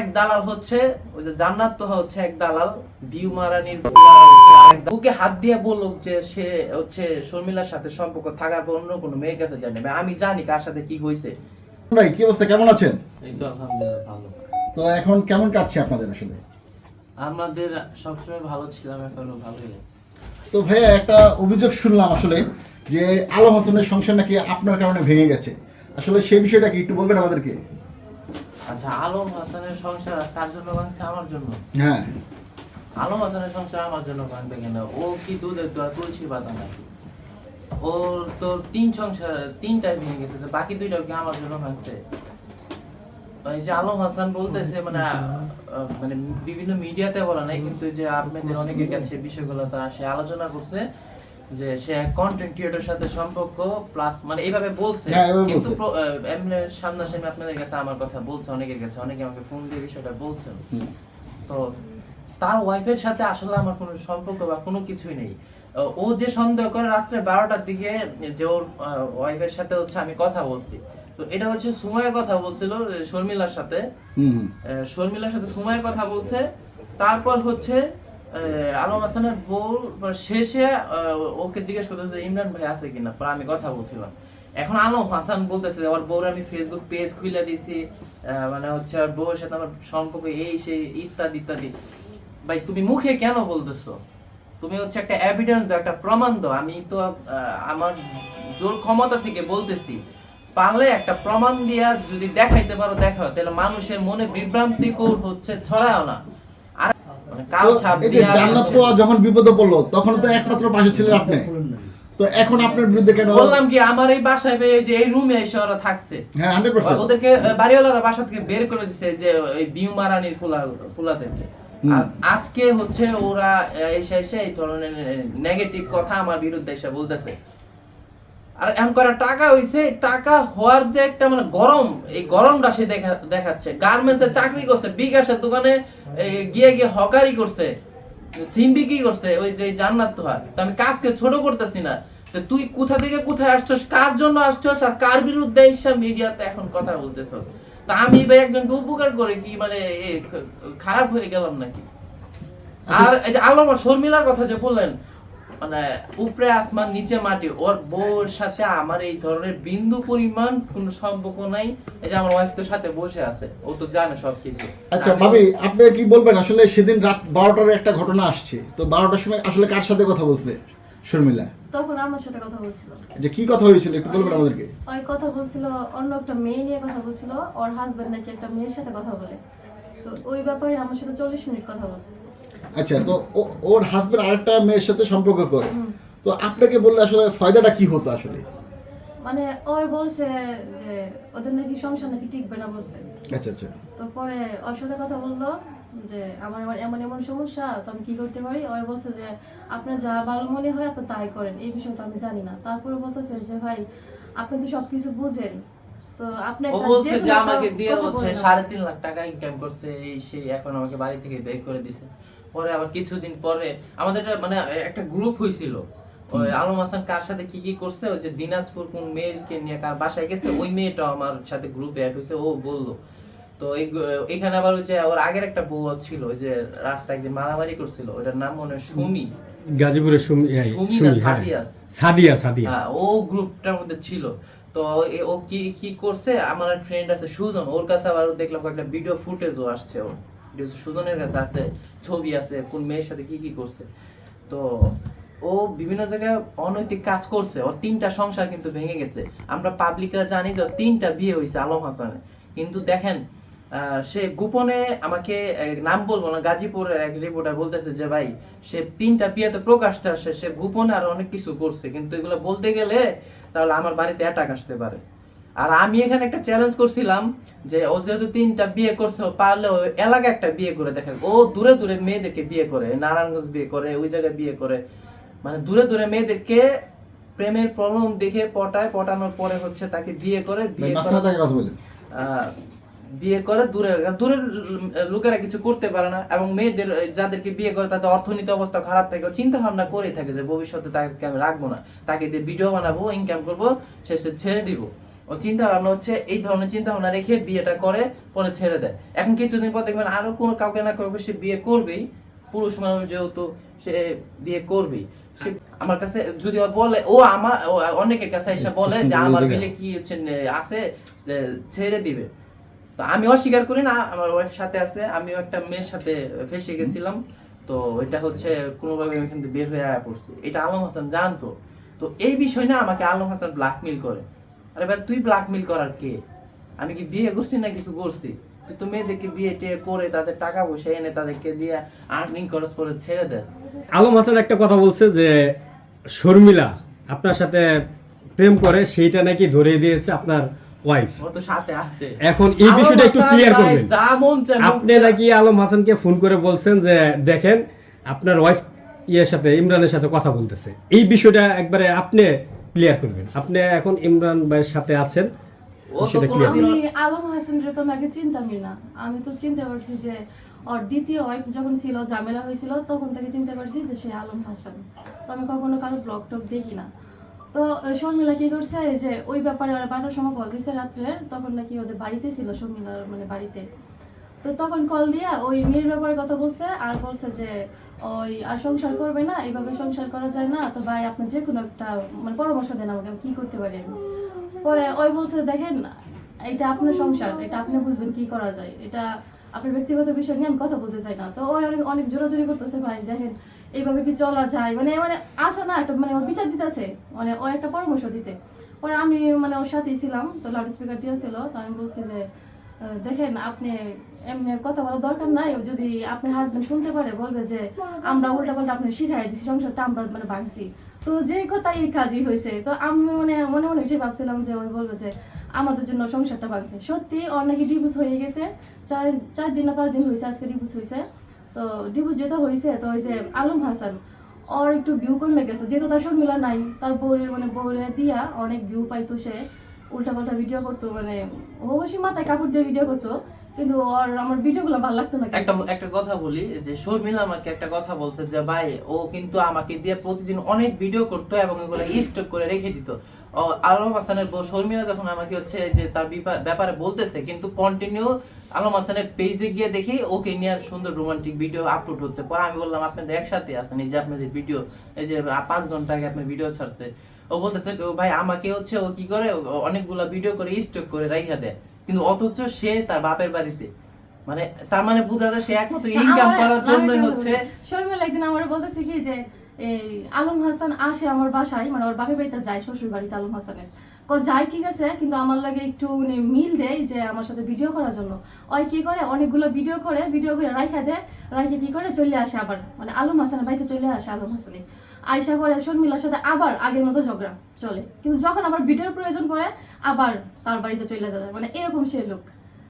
এক দালাল হচ্ছে ওই যে জান্নাত তো হচ্ছে এক দালাল বিউ মারানির বুকে হাত দিয়ে বলল যে সে হচ্ছে শর্মিলার সাথে সম্পর্ক থাকার পর অন্য কোনো মেয়ের কাছে জানে আমি জানি কার সাথে কি হয়েছে। ভাই কি অবস্থা? কেমন আছেন? এই তো আলহামদুলিল্লাহ ভালো। তো এখন কেমন কাটছে আপনাদের আসলে? আমাদের সবসময় ভালো ছিলাম এখনও ভালোই আছে। তো ভাইয়া একটা অভিযোগ শুনলাম আসলে যে আলম হাসানের সংসার নাকি আপনার কারণে ভেঙে গেছে। আসলে সেই বিষয়টা কি একটু বলবেন আমাদেরকে? আচ্ছা আলম হাসানের সংসার জন্য ভাঙছে আমার জন্য? হ্যাঁ। আলম হাসানের সংসার আমার জন্য ভাঙবে কেন? ও কি দুধের তো তুলসী পাতা নাকি? ওর তো তিন সংসার তিনটাই ভেঙে গেছে তো বাকি দুইটা কি আমার জন্য ভাঙছে? ওই যে আলম হাসান বলতেছে মানে মানে বিভিন্ন মিডিয়াতে বলা নাই কিন্তু যে আপনাদের অনেকের কাছে বিষয়গুলো তারা সে আলোচনা করছে। যে সে কন্টেন্ট ক্রিয়েটর সাথে সম্পর্ক প্লাস মানে এইভাবে বলছে। হ্যাঁ, কিন্তু বলছে। এমনি সামনাসামনি আপনাদের কাছে আমার কথা বলছে অনেকের কাছে। অনেকে আমাকে ফোন দিয়ে বিষয়টা বলছেন হুম। তো তার ওয়াইফের সাথে আসলে আমার কোনো সম্পর্ক বা কোনো কিছুই নেই। ও যে সন্দেহ করে রাত্রে বারোটার দিকে যে ওর ওয়াইফের সাথে হচ্ছে আমি কথা বলছি। তো এটা হচ্ছে সুময়ের কথা বলছিল শর্মিলার সাথে। শর্মিলার সাথে সুময়ের কথা বলছে। তারপর হচ্ছে আলম হাসানের বউ মানে শেষে ওকে জিজ্ঞেস করতেছে যে, ইমরান ভাই আছে কিনা? পরে আমি কথা বলছিলাম। এখন আলম হাসান বলতেছে যে ওর বউর আমি ফেসবুক পেজ খুলে দিছি। মানে হচ্ছে ওর বউয়ের সাথে আমার সম্পর্ক এই, সেই, ইত্যাদি ইত্যাদি। ভাই, তুমি মুখে কেন বলতেছো? তুমি হচ্ছে একটা এভিডেন্স দাও, একটা প্রমাণ দাও। আমি তো আমার জোর ক্ষমতা থেকে বলতেছি। পারলে একটা প্রমাণ দিয়া যদি দেখাইতে পারো, দেখাও। তাহলে মানুষের মনে বিভ্রান্তিকর হচ্ছে ছড়ায় না আর মানে কাল তো সাপ এই যে জান্নাত তো যখন বিপদে পড়ল তখন তো একমাত্র পাশে ছিলেন আপনি। তো এখন আপনার বিরুদ্ধে কেন বললাম কি আমার এই বাসায় যে এই রুমে এসে ওরা থাকছে। হ্যাঁ হান্ড্রেড পার্সেন্ট ওদেরকে বাড়িওয়ালারা বাসা থেকে বের করে দিচ্ছে যে ওই বিউ মারানির হুম। আর আজকে হচ্ছে ওরা এসে এসে এই ধরনের নেগেটিভ কথা আমার বিরুদ্ধে এসে বলতেছে। আর এমন করে টাকা হইছে টাকা হওয়ার যে একটা মানে গরম এই গরমটা সে দেখা দেখাচ্ছে। গার্মেন্টসে চাকরি করছে বিকাশের দোকানে গিয়ে গিয়ে হকারি করছে সিম বিক্রি করছে ওই যে জান্নাত তো আমি কাজকে ছোট করতেছি না। তো তুই কোথা থেকে কোথায় আসছস কার জন্য আসছস আর কার বিরুদ্ধে এসে মিডিয়াতে এখন কথা বলতেছস? তা আমি ভাই একজনকে উপকার করে কি মানে খারাপ হয়ে গেলাম নাকি? আর এই যে আলম শর্মিলার কথা যে বললেন মানে উপরে আসমান নিচে মাটি। ওর বউর সাথে আমার এই ধরনের বিন্দু পরিমাণ কোনো সম্পর্ক নাই। এই যে আমার ওয়াইফ তো সাথে বসে আছে ও তো জানে সবকিছু। আচ্ছা ভাবি আপনি কি বলবেন? আসলে সেদিন রাত বারোটার একটা ঘটনা আসছে। তো বারোটার সময় আসলে কার সাথে কথা বলছে শর্মিলা? তখন আমার সাথে কথা বলছিল। যে কি কথা হয়েছিল? একটু বলবেন আমাদেরকে। ওই কথা বলছিল অন্য একটা মেয়ে নিয়ে কথা বলছিল ওর হাজবেন্ড নাকি একটা মেয়ের সাথে কথা বলে। তো ওই ব্যাপারে আমার সাথে চল্লিশ মিনিট কথা বলছে। আচ্ছা তো ওর হাজবেন্ড আরেকটা মেয়ের সাথে সম্পর্ক করে। তো আপনাকে বললে আসলে ফায়দাটা কি হতো আসলে? মানে ওই বলছে যে ওদের নাকি সংসার নাকি টিকবে না বলছে। আচ্ছা আচ্ছা। তো পরে ওর সাথে কথা বলল যে আমার আমার এমন এমন সমস্যা তো আমি কি করতে পারি? ওই বলছে যে আপনার যা ভালো মনে হয় আপনি তাই করেন এই বিষয়ে তো আমি জানি না। তারপরে বলতেছে যে ভাই আপনি তো সবকিছু বুঝেন তো আপনি ও একটা বলছে যে আমাকে দিয়ে হচ্ছে না। সাড়ে তিন লাখ টাকা ইনকাম করছে এই সেই এখন আমাকে বাড়ি থেকে বের করে দিছে। পরে আবার কিছুদিন পরে আমাদের মানে একটা গ্রুপ হয়েছিল ওই আলম হাসান কার সাথে কি কি করছে ওই যে দিনাজপুর কোন মেয়েকে নিয়ে কার বাসায় গেছে ওই মেয়েটাও আমার সাথে গ্রুপে অ্যাড হয়েছে ও বলল। তো এই এখানে আবার ওই যে ওর আগের একটা বউ ছিল ওই যে রাস্তায় একদিন মারামারি করছিল ওটার নাম মনে হয় সুমি। গাজীপুরের সুমি সুমি হ্যাঁ। সাদিয়া। সাদিয়া সাদিয়া। হ্যাঁ ও গ্রুপটার মধ্যে ছিল। তো ও কি কি করছে আমার ফ্রেন্ড আছে সুজন ওর কাছে আবার দেখলাম কয়েকটা ভিডিও ফুটেজও আসছে ওর। সুজনের কাছে আছে, ছবি আছে, কোন মেয়ের সাথে কি কি করছে। তো ও বিভিন্ন জায়গায় অনৈতিক কাজ করছে, ওর তিনটা সংসার কিন্তু ভেঙে গেছে। আমরা পাবলিকরা জানি যে তিনটা বিয়ে হয়েছে আলম হাসানের। কিন্তু দেখেন সে গোপনে আমাকে নাম বলব না, গাজীপুরের এক রিপোর্টার বলতেছে যে, ভাই, সে তিনটা বিয়েতে প্রকাশটা আসছে, সে গোপনে আর অনেক কিছু করছে। কিন্তু এগুলো বলতে গেলে তাহলে আমার বাড়িতে অ্যাটাক আসতে পারে। আর আমি এখানে একটা চ্যালেঞ্জ করছিলাম যে ও যেহেতু তিনটা বিয়ে করছে পারলে ও এলাকায় একটা বিয়ে করে দেখে ও দূরে দূরে মেয়েদেরকে বিয়ে করে নারায়ণগঞ্জ বিয়ে করে ওই জায়গায় বিয়ে করে। মানে দূরে দূরে মেয়েদেরকে প্রেমের প্রলোভন দেখে পটায় পটানোর পরে হচ্ছে তাকে বিয়ে করে বিয়ে করে বিয়ে করে দূরে দূরের লোকেরা কিছু করতে পারে না এবং মেয়েদের যাদেরকে বিয়ে করে তাদের অর্থনীতি অবস্থা খারাপ থাকে চিন্তা ভাবনা করেই থাকে যে ভবিষ্যতে তাকে আমি রাখব না। তাকে দিয়ে ভিডিও বানাবো ইনকাম করব শেষে ছেড়ে দিব। ও চিন্তা ভাবনা হচ্ছে এই ধরনের চিন্তা ভাবনা রেখে বিয়েটা করে পরে ছেড়ে দেয়। এখন কিছুদিন পর দেখবেন আরও কোনো কাউকে না কাউকে সে বিয়ে করবেই। পুরুষ মানুষ যেহেতু সে বিয়ে করবেই। সে আমার কাছে যদি বলে ও আমার অনেকের কাছে এসে বলে যে আমার বিলে কি হচ্ছে আছে ছেড়ে দিবে। তো আমি অস্বীকার করি না আমার ওয়াইফ সাথে আছে। আমিও একটা মেয়ের সাথে ফেসে গেছিলাম। তো এটা হচ্ছে কোনোভাবে আমি থেকে বের হয়ে আয়া পড়ছি। এটা আলম হাসান জানতো। তো এই বিষয় না আমাকে আলম হাসান ব্ল্যাকমেল করে। আরে ভাই তুই ব্ল্যাকমেল করার কে? আমি কি বিয়ে করছি না কিছু করছি? তুই তো মেয়েদেরকে বিয়ে টিয়ে করে তাদের টাকা পয়সা এনে তাদেরকে দিয়ে আর্নিং খরচ করে ছেড়ে দেস। আলম হাসান একটা কথা বলছে যে শর্মিলা আপনার সাথে প্রেম করে সেইটা নাকি ধরিয়ে দিয়েছে আপনার ওয়াইফ ও তো সাথে আছে। এখন এই বিষয়টা একটু ক্লিয়ার করবেন। যা মন চায় আপনি নাকি আলম হাসানকে ফোন করে বলছেন যে দেখেন আপনার ওয়াইফ ইয়ের সাথে ইমরানের সাথে কথা বলতেছে। এই বিষয়টা একবারে আপনি ক্লিয়ার করবেন। আপনি এখন ইমরান ভাইয়ের সাথে আছেন তো সেটা ক্লিয়ার আমি আলম হাসানরে তো আগে চিনতামই না। আমি তো চিনতে পারছি যে ওর দ্বিতীয় ওয়াইফ যখন ছিল ঝামেলা হয়েছিল তখন থেকে চিনতে পারছি যে সে আলম হাসান। তো আমি কখনো কারও ব্লগ টক দেখি না। তো শর্মিলা কি করছে এই যে ওই ব্যাপারে ওরা বারোটার সময় কল দিছে রাত্রে তখন নাকি ওদের বাড়িতে ছিল শর্মিলার মানে বাড়িতে। তো তখন কল দিয়া ওই মেয়ের ব্যাপারে কথা বলছে আর বলছে যে ওই, আর সংসার করবে না এইভাবে সংসার করা যায় না। তো ভাই, আপনি যে কোনো একটা মানে পরামর্শ দেন আমাকে, আমি কি করতে পারি আমি পরে ওই বলছে, দেখেন, এটা আপনার সংসার, এটা আপনি বুঝবেন কি করা যায়। এটা আপনার ব্যক্তিগত বিষয় নিয়ে আমি কথা বলতে চাই না। তো ওই অনেক অনেক জোরাজোরি করতেছে ভাই, দেখেন এইভাবে কি চলা যায়? মানে মানে আসে না, একটা মানে বিচার দিতেছে মানে ও একটা পরামর্শ দিতে। পরে আমি মানে ওর সাথেই ছিলাম, তো লাউড স্পিকার দিয়েছিল তো আমি বলছি যে দেখেন আপনি এমনি কথা বলার দরকার নাই। যদি আপনার হাজবেন্ড শুনতে পারে, বলবে যে, আমরা উল্টা পাল্টা আপনার শিখাই দিছি, সংসারটা আমরা মানে ভাঙছি। তো যে কথা এই কাজই হয়েছে। তো আমি মানে মনে মনে এটাই ভাবছিলাম যে ওই বলবে যে, আমাদের জন্য সংসারটা ভাঙছে। সত্যি অনেকে ডিভোর্স হয়ে গেছে। চার চার দিন না পাঁচ দিন হয়েছে আজকে ডিভোর্স হয়েছে। তো ডিভোর্স যেটা হয়েছে, তো ওই যে আলম হাসান, ওর একটু ভিউ কমে গেছে। যেহেতু তার শর্মিলা নাই, তার বউয়ের মানে বউরে দিয়া অনেক ভিউ পাইতো সে। উল্টাপাল্টা ভিডিও করতো মানে অবশ্যই মাথায় কাপড় দিয়ে ভিডিও করতো, কিন্তু ওর, আমার ভিডিওগুলো ভালো লাগতো না একটা একটা কথা বলি, যে শর্মিলা আমাকে একটা কথা বলছে যে, ভাই, ও কিন্তু আমাকে দিয়ে প্রতিদিন অনেক ভিডিও এবং স্টক করে রেখে দিত। আলম হাসানের বউ শর্মিলা যখন আমাকে হচ্ছে যে, তার ব্যাপারে বলতেছে, কিন্তু কন্টিনিউ আলম হাসানের পেজে গিয়ে দেখি ওকে নিয়ে সুন্দর রোমান্টিক ভিডিও আপলোড হচ্ছে। পরে আমি বললাম আপনাদের একসাথে আছেন, এই যে আপনাদের ভিডিও এই যে পাঁচ ঘণ্টা আগে আপনার ভিডিও ছাড়ছে। ও বলতেছে ভাই আমাকে হচ্ছে ও কি করে অনেকগুলা ভিডিও করে স্টক করে রাইখা দেয়। কিন্তু অথচ সে তার বাপের বাড়িতে। মানে তার মানে বোঝা যায় সে একমাত্র ইনকাম করার জন্যই হচ্ছে। শর্মিলা একদিন আমার বলতেছে কি যে এই আলম হাসান আসে আমার বাসায় মানে ওর বাপের বাড়িতে যায় শ্বশুর বাড়িতে আলম হাসানের। ক যায় ঠিক আছে কিন্তু আমার লাগে একটু মানে মিল দেয় যে আমার সাথে ভিডিও করার জন্য। ওই কি করে অনেকগুলো ভিডিও করে ভিডিও করে রাইখা দেয় রাইখে কি করে চলে আসে আবার মানে আলম হাসানের বাড়িতে চলে আসে আলম হাসানি আয়সা করে, শর্মিলার সাথে আবার আগের মতো ঝগড়া চলে। কিন্তু যখন আবার ভিডিওর প্রয়োজন পড়ে, আবার তার বাড়িতে চলে যাবে মানে এরকম সে লোক।